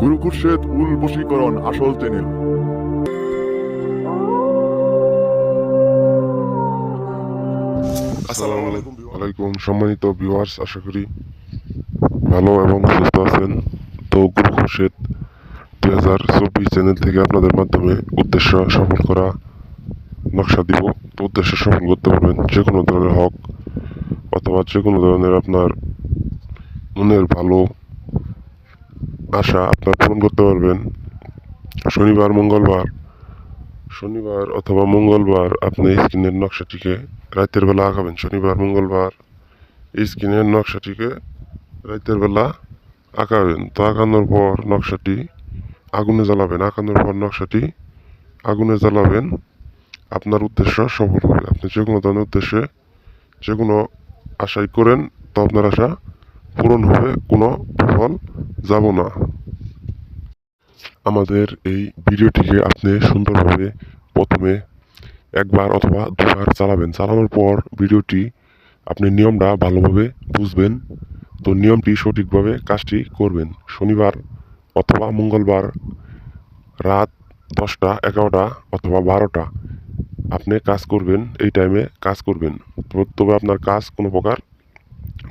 গুরু খুরশেদ উল বশীকরণ আসল চ্যানেল আসসালামু আলাইকুম সম্মানিত ভিউয়ার্স আশা করি ভালো এবং সুস্থ আছেন। তো গুরু খুরশেদ দুই হাজার চব্বিশ চ্যানেল থেকে আপনাদের মাধ্যমে উদ্দেশ্য সফল করা নকশা দিব। তো উদ্দেশ্য সফল করতে পারবেন যে কোনো ধরনের হক অথবা যে কোনো ধরনের আপনার মনের ভালো আশা আপনার পূরণ করতে পারবেন। শনিবার, মঙ্গলবার, শনিবার অথবা মঙ্গলবার আপনি স্ক্রিনের নকশাটিকে রাতের বেলা আঁকাবেন। শনিবার, মঙ্গলবার স্ক্রিনের নকশাটিকে রাতের বেলা আঁকাবেন। তো আঁকানোর পর নকশাটি আগুনে জ্বালাবেন। আঁকানোর পর নকশাটি আগুনে জ্বালাবেন। আপনার উদ্দেশ্য সফল হবে। আপনি যে কোনো ধরনের উদ্দেশ্যে যে কোনো আশাই করেন, তো আপনার আশা পূরণ হবে কোনো বিফল যাব না। আমাদের এই ভিডিওটিকে আপনি সুন্দরভাবে প্রথমে একবার অথবা দুবার চালাবেন। চালানোর পর ভিডিওটি আপনি নিয়মটা ভালোভাবে বুঝবেন। তো নিয়মটি সঠিকভাবে কাজটি করবেন। শনিবার অথবা মঙ্গলবার রাত দশটা, এগারোটা অথবা বারোটা আপনি কাজ করবেন, এই টাইমে কাজ করবেন। তবে আপনার কাজ কোনো প্রকার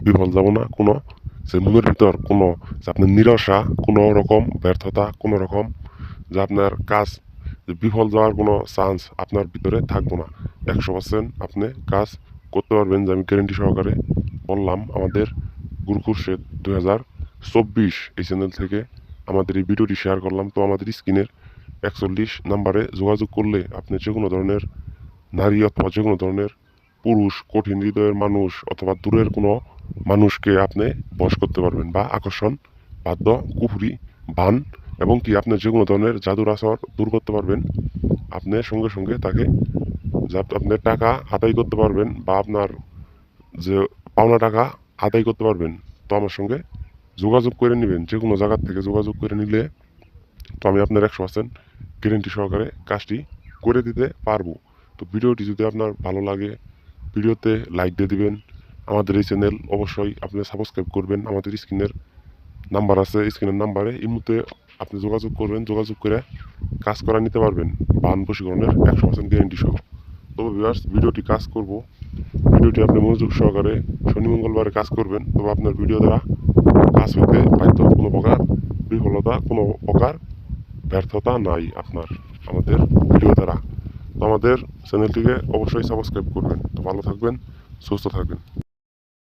বিফল যাব না কোনো যে মনের ভিতর কোনো যে আপনার নিরাশা, কোনো রকম ব্যর্থতা, কোনো রকম যে আপনার কাজ বিফল যাওয়ার কোনো চান্স আপনার ভিতরে থাকব না। একশো পার্সেন্ট আপনি কাজ করতে পারবেন যে আমি গ্যারেন্টি সহকারে বললাম আমাদের গুরুকুরশেদ দু হাজার চব্বিশ এই চ্যানেল থেকে আমাদের এই ভিডিওটি শেয়ার করলাম। তো আমাদের স্ক্রিনের একচল্লিশ নাম্বারে যোগাযোগ করলে আপনি যে কোনো ধরনের নারী অথবা যে কোনো ধরনের পুরুষ, কঠিন হৃদয়ের মানুষ অথবা দূরের কোনো মানুষকে আপনি বশ করতে পারবেন বা আকর্ষণ, বাদ্য, কুফুরি, বান এবং কি আপনি যে কোনো ধরনের জাদুর আসর দূর করতে পারবেন। আপনি সঙ্গে সঙ্গে তাকে যা আপনার টাকা আদায় করতে পারবেন বা আপনার যে পাওনা টাকা আদায় করতে পারবেন, তো আমার সঙ্গে যোগাযোগ করে নেবেন। যে কোনো জায়গার থেকে যোগাযোগ করে নিলে তো আমি আপনার একশো পার্সেন্ট গ্যারেন্টি সহকারে কাজটি করে দিতে পারব। তো ভিডিওটি যদি আপনার ভালো লাগে, ভিডিওতে লাইক দিয়ে দিবেন আমাদের এই চ্যানেল অবশ্যই আপনি সাবস্ক্রাইব করবেন। আমাদের স্ক্রিনের নাম্বার আছে, স্ক্রিনের নাম্বারে এই মুহূর্তে আপনি যোগাযোগ করবেন, যোগাযোগ করে কাজ করা নিতে পারবেন। বান বশীকরণের একশো পার্সেন্ট গ্যারেন্টি সহ। তবে ভিউয়ার্স ভিডিওটি কাজ করব। ভিডিওটি আপনি মনোযোগ সহকারে শনি, মঙ্গলবারে কাজ করবেন। তবে আপনার ভিডিও দ্বারা কাজ হতে বাধ্য। কোনো প্রকার বিফলতা, কোনো প্রকার ব্যর্থতা নাই আপনার, আমাদের ভিডিও দ্বারা। তো আমাদের চ্যানেলটিকে অবশ্যই সাবস্ক্রাইব করবেন। তো ভালো থাকবেন, সুস্থ থাকবেন।